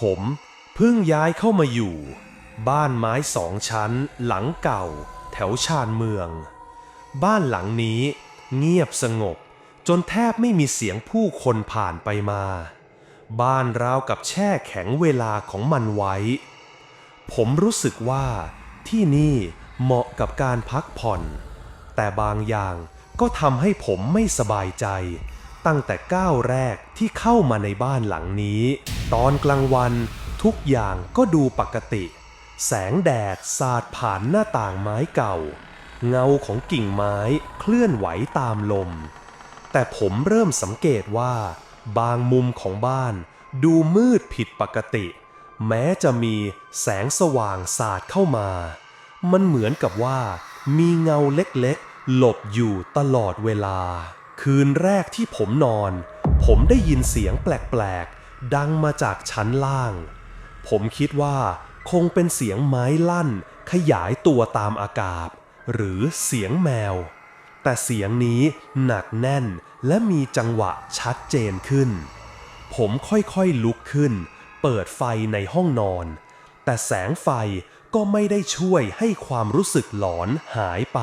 ผมเพิ่งย้ายเข้ามาอยู่ บ้านไม้สองชั้น หลังเก่า แถวชานเมือง บ้านหลังนี้เงียบสงบ จนแทบไม่มีเสียงผู้คนผ่านไปมา บ้านราวกับแช่แข็งเวลาของมันไว้ ผมรู้สึกว่าที่นี่เหมาะกับการพักผ่อน แต่บางอย่างก็ทำให้ผมไม่สบายใจ ตั้งแต่ก้าวแรกที่เข้ามาในบ้านหลังนี้ ตอนกลางวันทุกอย่างก็ดูปกติ แสงแดดสาดผ่านหน้าต่างไม้เก่า เงาของกิ่งไม้เคลื่อนไหวตามลม แต่ผมเริ่มสังเกตว่า บางมุมของบ้าน ดูมืดผิดปกติ แม้จะมีแสงสว่างสาดเข้ามา มันเหมือนกับว่า มีเงาเล็กๆ หลบอยู่ตลอดเวลา คืนแรกที่ผมนอน ผมได้ยินเสียงแปลกๆ ดังมาจากชั้นล่าง ผมคิดว่าคงเป็นเสียงไม้ลั่น ขยายตัวตามอากาศ หรือเสียงแมว แต่เสียงนี้หนักแน่นและมีจังหวะชัดเจนขึ้น ผมค่อยๆลุกขึ้น เปิดไฟในห้องนอน แต่แสงไฟก็ไม่ได้ช่วยให้ความรู้สึกหลอนหายไป